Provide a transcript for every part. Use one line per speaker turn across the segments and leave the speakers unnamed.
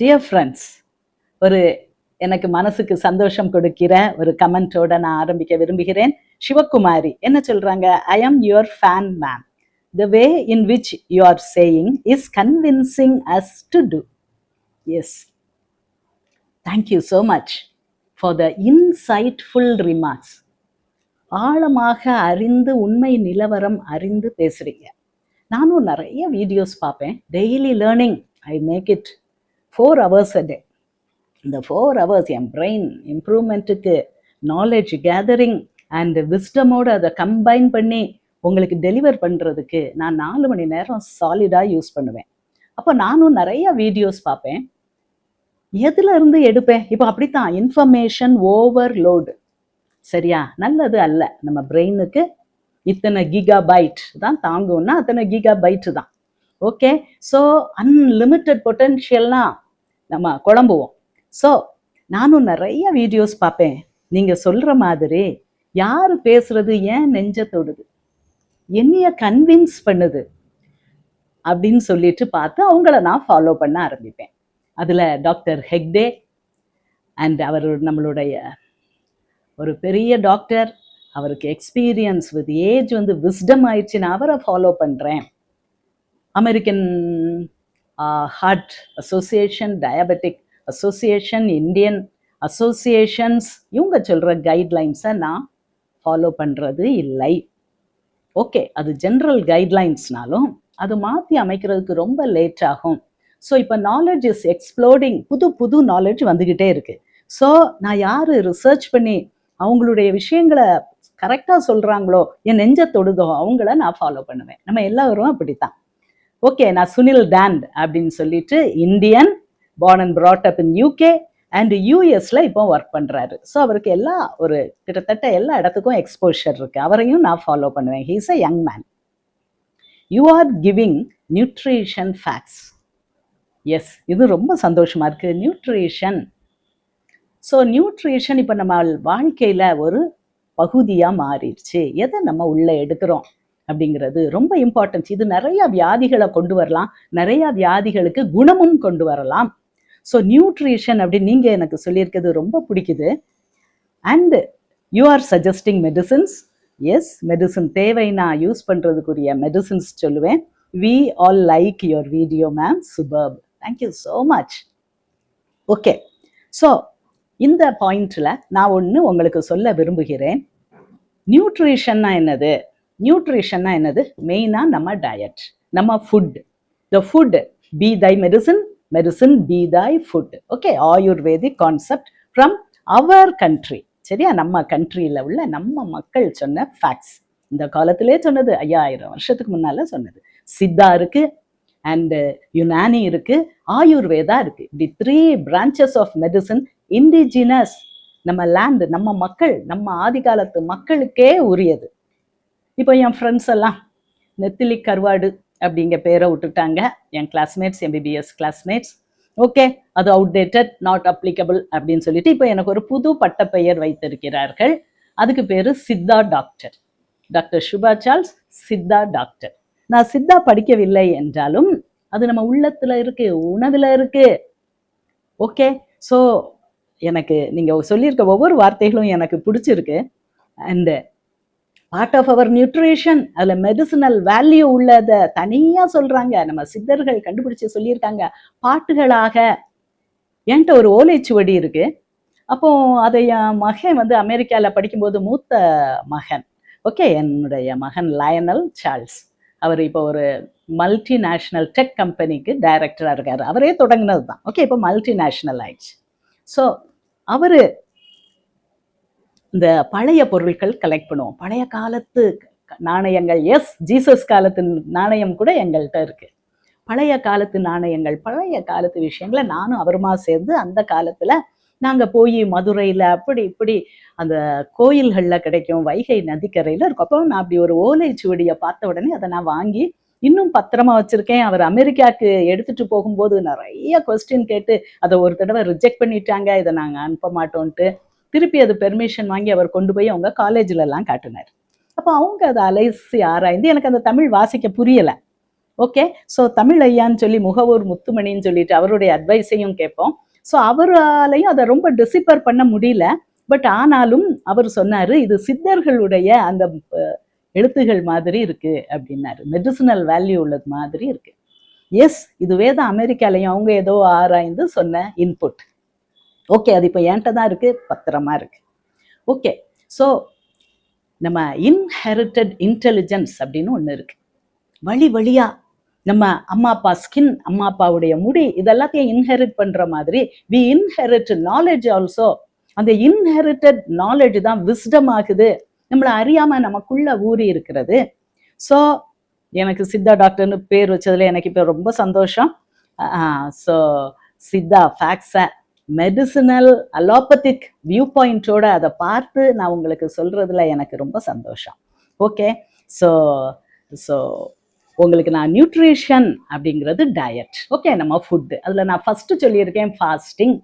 Dear friends ஒரு எனக்கு மனசுக்கு சந்தோஷம் கொடுக்கிற ஒரு கமெண்டோட நான் ஆரம்பிக்க விரும்புகிறேன். சிவகுமாரி என்ன சொல்றாங்க? I am your fan ma'am the way in which you are saying is convincing as to do yes thank you so much for the insightful remarks ஆழமாக அறிந்து உண்மை நிலவரம் அறிந்து பேசுறீங்க. நானும் நிறைய வீடியோஸ் பார்ப்பேன். Daily learning I make it four hours a day இந்த ஃபோர் ஹவர்ஸ் என் பிரெயின் இம்ப்ரூவ்மெண்ட்டுக்கு நாலேஜ் கேதரிங் அண்ட் விஸ்டமோடு அதை கம்பைன் பண்ணி உங்களுக்கு டெலிவர் பண்ணுறதுக்கு நான் நாலு மணி நேரம் சாலிடாக யூஸ் பண்ணுவேன். அப்போ நானும் நிறைய வீடியோஸ் பார்ப்பேன். எதுல இருந்து எடுப்பேன்? இப்போ அப்படித்தான். இன்ஃபர்மேஷன் ஓவர்லோடு சரியா? நல்லது அல்ல. நம்ம பிரெயினுக்கு இத்தனை கிகா பைட் தான் தாங்கும்னா அத்தனை கிகா பைட்டு தான். ஓகே ஸோ அன்லிமிட்டெட் பொட்டென்ஷியல்லாம் நம்ம குழம்புவோம். ஸோ நானும் நிறைய வீடியோஸ் பார்ப்பேன். நீங்கள் சொல்கிற மாதிரி யார் பேசுறது ஏன் நெஞ்ச தொடுது? என்னைய கன்வின்ஸ் பண்ணுது? அப்படின்னு சொல்லிட்டு பார்த்து அவங்கள நான் ஃபாலோ பண்ண ஆரம்பிப்பேன். அதில் டாக்டர் ஹெக்டே அண்ட் அவர் நம்மளுடைய ஒரு பெரிய டாக்டர் அவருக்கு எக்ஸ்பீரியன்ஸ் வித் ஏஜ் வந்து விஸ்டம் ஆயிடுச்சு நான் அவரை ஃபாலோ பண்ணுறேன் American heart association diabetic association Indian associations இவங்க சொல்கிற கைட்லைன்ஸை நான் ஃபாலோ பண்ணுறது இல்லை. ஓகே அது ஜென்ரல் கைட்லைன்ஸ்னாலும் அது மாற்றி அமைக்கிறதுக்கு ரொம்ப லேட் ஆகும். ஸோ இப்போ நாலேஜ் இஸ் எக்ஸ்ப்ளோடிங் புது புது நாலேஜ் வந்துக்கிட்டே இருக்குது ஸோ நான் யார் ரிசர்ச் பண்ணி அவங்களுடைய விஷயங்களை கரெக்டாக சொல்கிறாங்களோ என் நெஞ்ச தொடுதோ அவங்கள நான் ஃபாலோ பண்ணுவேன். நம்ம எல்லாரும் அப்படித்தான். ஓகே நான் சுனில் டேண்ட் அப்படின்னு சொல்லிட்டு Indian born and brought up in UK and யூஎஸ்ல இப்போ ஒர்க் பண்ணுறாரு ஸோ அவருக்கு எல்லா ஒரு கிட்டத்தட்ட எல்லா இடத்துக்கும் எக்ஸ்போஷர் இருக்கு. அவரையும் நான் ஃபாலோ பண்ணுவேன். He's a young man you are giving nutrition facts yes இது ரொம்ப சந்தோஷமா இருக்கு. நியூட்ரிஷன் ஸோ நியூட்ரிஷன் இப்போ நம்ம வாழ்க்கையில் ஒரு பகுதியாக மாறிடுச்சு. எதை நம்ம உள்ளே எடுக்கிறோம்? அப்படிங்கிறது ரொம்ப இம்பார்ட்டன்ஸ் இது நிறைய வியாதிகளை கொண்டு வரலாம். நிறைய வியாதிகளுக்கு குணமும் கொண்டு வரலாம். ஸோ நியூட்ரிஷன் அப்படின்னு நீங்கள் எனக்கு சொல்லியிருக்கிறது ரொம்ப பிடிக்குது. And you are suggesting medicines yes medicine தேவை. நான் யூஸ் பண்ணுறதுக்குரிய மெடிசின்ஸ் சொல்லுவேன். We all like your video ma'am superb thank you so much okay so இந்த பாயிண்ட்ல நான் ஒன்று உங்களுக்கு சொல்ல விரும்புகிறேன். நியூட்ரிஷன்னா என்னது? நியூட்ரிஷன்னா என்னது? மெயினாக நம்ம டயட் நம்ம food the food be thy medicine medicine be thy food okay Ayurvedic concept from our country சரியா? நம்ம கண்ட்ரியில் உள்ள நம்ம மக்கள் சொன்ன ஃபேக்ட்ஸ் இந்த காலத்திலே சொன்னது ஐயாயிரம் வருஷத்துக்கு முன்னால் சொன்னது. சித்தா இருக்கு அண்டு யுனானி இருக்குது ஆயுர்வேதா இருக்குது the three branches of medicine indigenous நம்ம லேண்டு நம்ம மக்கள் நம்ம ஆதி காலத்து மக்களுக்கே உரியது. இப்போ என் ஃப்ரெண்ட்ஸ் எல்லாம் நெத்திலி கருவாடு அப்படிங்க பேரை விட்டுட்டாங்க. என் கிளாஸ்மேட்ஸ் எம்பிபிஎஸ் கிளாஸ்மேட்ஸ் ஓகே அது அவுடேட்டட் நாட் அப்ளிகபிள் அப்படின்னு சொல்லிட்டு இப்போ எனக்கு ஒரு புது பட்டப்பெயர் வைத்திருக்கிறார்கள். அதுக்கு பேரு Siddha doctor doctor Subha Charles Siddha doctor நான் சித்தா படிக்கவில்லை என்றாலும் அது நம்ம உள்ளத்துல இருக்கு உணவுல இருக்கு. ஓகே ஸோ எனக்கு நீங்க சொல்லியிருக்க ஒவ்வொரு வார்த்தைகளும் எனக்கு பிடிச்சிருக்கு. And part of our nutrition அதில் மெடிசினல் வேல்யூ உள்ளதை தனியாக சொல்கிறாங்க நம்ம சித்தர்கள் கண்டுபிடிச்சு சொல்லியிருக்காங்க. பாட்டுகளாக. என்கிட்ட ஒரு ஓலைச்சுவடி இருக்கு. அப்போ அதை என் மகன் வந்து அமெரிக்காவில் படிக்கும்போது மூத்த மகன். ஓகே என்னுடைய மகன் லயனல் சார்ல்ஸ் அவர் இப்போ ஒரு மல்டிநேஷ்னல் டெக் கம்பெனிக்கு டைரக்டராக இருக்கார். அவரே தொடங்கினது தான் ஓகே இப்போ மல்டிநேஷ்னல் ஆயிடுச்சு. ஸோ அவர் இந்த பழைய பொருட்கள் கலெக்ட் பண்ணுவோம். பழைய காலத்து நாணயங்கள் எஸ் ஜீசஸ் காலத்து நாணயம் கூட எங்கள்கிட்ட இருக்கு. பழைய காலத்து நாணயங்கள் பழைய காலத்து விஷயங்களை நானும் அவருமா சேர்ந்து அந்த காலத்துல நாங்க போய் மதுரையில அப்படி இப்படி அந்த கோயில்கள்ல கிடைக்கும் வைகை நதிக்கரையில இருக்கும். அப்போ நான் அப்படி ஒரு ஓலை சுவடியை பார்த்த உடனே அதை நான் வாங்கி இன்னும் பத்திரமா வச்சிருக்கேன். அவர் அமெரிக்காவுக்கு எடுத்துட்டு போகும்போது நிறைய கொஸ்டின் கேட்டு அதை ஒரு தடவை ரிஜெக்ட் பண்ணிட்டாங்க. இதை நாங்கள் அனுப்ப மாட்டோம்ட்டு திருப்பி அது பெர்மிஷன் வாங்கி அவர் கொண்டு போய் அவங்க காலேஜ்ல எல்லாம் காட்டினார். அப்போ அவங்க அதை அலைசி ஆராய்ந்து எனக்கு அந்த தமிழ் வாசிக்க புரியல. ஓகே ஸோ தமிழ் ஐயான்னு சொல்லி முகவூர் முத்துமணின்னு சொல்லிட்டு அவருடைய அட்வைஸையும் கேட்போம். ஸோ அவராலையும் அதை ரொம்ப டிசிப்பர் பண்ண முடியல. பட் ஆனாலும் அவர் சொன்னாரு இது சித்தர்களுடைய அந்த எழுத்துகள் மாதிரி இருக்கு அப்படின்னாரு. மெடிசினல் வேல்யூ உள்ளது மாதிரி இருக்கு. எஸ் இதுவே தான் அமெரிக்காலையும் அவங்க ஏதோ ஆராய்ந்து சொன்ன இன்புட் ஓகே அது இப்போ என்கிட்ட தான் இருக்குது பத்திரமா இருக்குது ஓகே ஸோ நம்ம இன்ஹெரிட்டட் இன்டெலிஜென்ஸ் அப்படின்னு ஒன்று இருக்குது வழி வழியாக நம்ம அம்மா அப்பா ஸ்கின் அம்மா அப்பாவுடைய முடி இதெல்லாத்தையும் இன்ஹெரிட் பண்ணுற மாதிரி வி இன்ஹெரிட் நாலேஜ் ஆல்சோ அந்த இன்ஹெரிட்டட் நாலேஜ் தான் விஸ்டம் ஆகுது. நம்மளை அறியாமல் நமக்குள்ள ஊறி இருக்கிறது. ஸோ எனக்கு சித்தா டாக்டர்னு பேர் வச்சதுல எனக்கு இப்போ ரொம்ப சந்தோஷம். ஸோ சித்தா ஃபேக்ஸை மெடிசினல் அலோபதிக் வியூ பாயிண்டோட அதை பார்த்து நான் உங்களுக்கு சொல்றதுல எனக்கு ரொம்ப சந்தோஷம். ஓகே ஸோ ஸோ உங்களுக்கு நான் நியூட்ரிஷன் அப்படிங்கிறது டயட் ஓகே நம்ம ஃபுட்டு அதில் நான் ஃபஸ்ட்டு சொல்லியிருக்கேன் ஃபாஸ்டிங்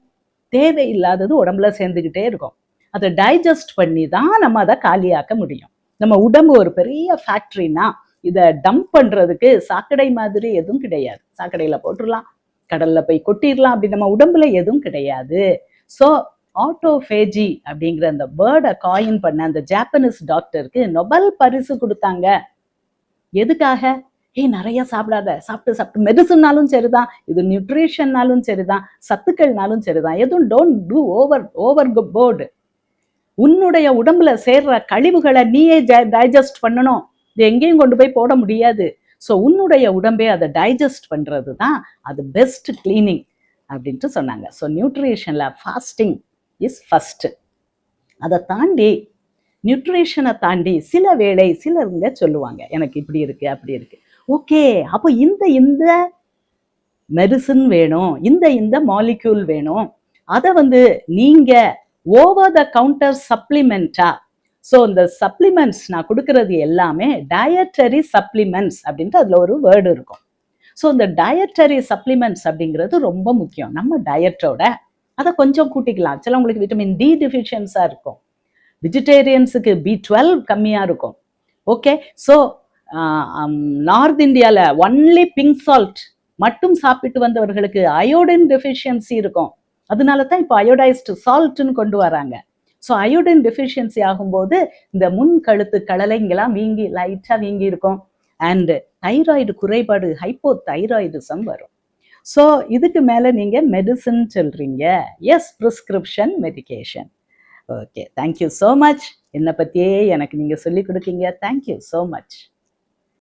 தேவையில்லாதது உடம்புல சேர்ந்துக்கிட்டே இருக்கும். அதை டைஜஸ்ட் பண்ணி தான் நம்ம அதை காலியாக்க முடியும். நம்ம உடம்பு ஒரு பெரிய ஃபேக்ட்ரினா இதை டம்ப் பண்ணுறதுக்கு சாக்கடை மாதிரி எதுவும் கிடையாது. சாக்கடையில் போட்டுடலாம். கடல்ல போய் கொட்டிடலாம் அப்படி நம்ம உடம்புல எதுவும் கிடையாது. ஸோ ஆட்டோஃபேஜி அப்படிங்கிற அந்த பேர்டை காயின் பண்ண அந்த ஜாப்பனீஸ் டாக்டருக்கு நொபல் பரிசு கொடுத்தாங்க. எதுக்காக? ஏய் நிறைய சாப்பிடாத. சாப்பிட்டு சாப்பிட்டு மெடிசன்னாலும் சரிதான். இது நியூட்ரிஷன்னாலும் சரிதான். சத்துக்கள்னாலும் சரிதான். எதுவும் don't do over overboard உன்னுடைய உடம்புல சேர்ற கழிவுகளை நீயே டைஜஸ்ட் பண்ணணும். இது எங்கேயும் கொண்டு போய் போட முடியாது. ஸோ உன்னுடைய உடம்பே அதை டைஜஸ்ட் பண்ணுறது தான் அது பெஸ்ட் கிளீனிங் அப்படின்ட்டு சொன்னாங்க. ஸோ நியூட்ரிஷனில் ஃபாஸ்டிங் இஸ் ஃபஸ்ட்டு அதை தாண்டி நியூட்ரிஷனை தாண்டி சில வேளை சிலருங்க சொல்லுவாங்க எனக்கு இப்படி இருக்குது அப்படி இருக்குது ஓகே அப்போ இந்த இந்த மெடிசன் வேணும் இந்த இந்த மாலிக்யூல் வேணும். அதை வந்து நீங்கள் ஓவர் த கவுண்டர் சப்ளிமெண்ட்டாக ஸோ இந்த சப்ளிமெண்ட்ஸ் நான் கொடுக்கறது எல்லாமே டயட்டரி சப்ளிமெண்ட்ஸ் அப்படின்ட்டு அதில் ஒரு வேர்டு இருக்கும். ஸோ இந்த டயட்டரி சப்ளிமெண்ட்ஸ் அப்படிங்கிறது ரொம்ப முக்கியம். நம்ம டயட்டோட அதை கொஞ்சம் கூட்டிக்கலாம். சில உங்களுக்கு விட்டமின் டி டிஃபிஷியன்ஸாக இருக்கும். வெஜிடேரியன்ஸுக்கு பி டுவெல் கம்மியாக இருக்கும். ஓகே ஸோ நார்த் இந்தியாவில் ஒன்லி பிங்க் சால்ட் மட்டும் சாப்பிட்டு வந்தவர்களுக்கு அயோடின் டெஃபிஷியன்சி இருக்கும். அதனால தான் இப்போ அயோடைஸ்டு சால்ட்னு கொண்டு வராங்க. ஸோ அயோடின் டெஃபிஷியன்சி ஆகும்போது இந்த முன் கழுத்து கடலைங்கெல்லாம் வீங்கி லைட்டாக வீங்கி இருக்கும் அண்டு தைராய்டு குறைபாடு ஹைப்போ தைராய்டிசம் வரும். ஸோ இதுக்கு மேலே நீங்கள் மெடிசன் சொல்கிறீங்க yes prescription medication okay thank you so much என்னை பற்றியே எனக்கு நீங்கள் சொல்லிக் கொடுக்கீங்க. Thank you so much